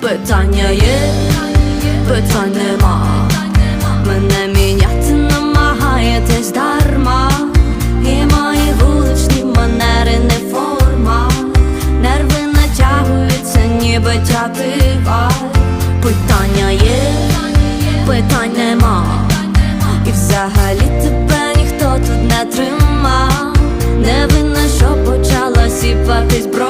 Питання є, питань нема. Мене міняти намагаєтесь дарма. І мої вуличні манери не форма. Нерви натягуються, ніби тятива. Питання є, питань нема. І взагалі тебе ніхто тут не тримав. Не винна, що почала сіпатись брова.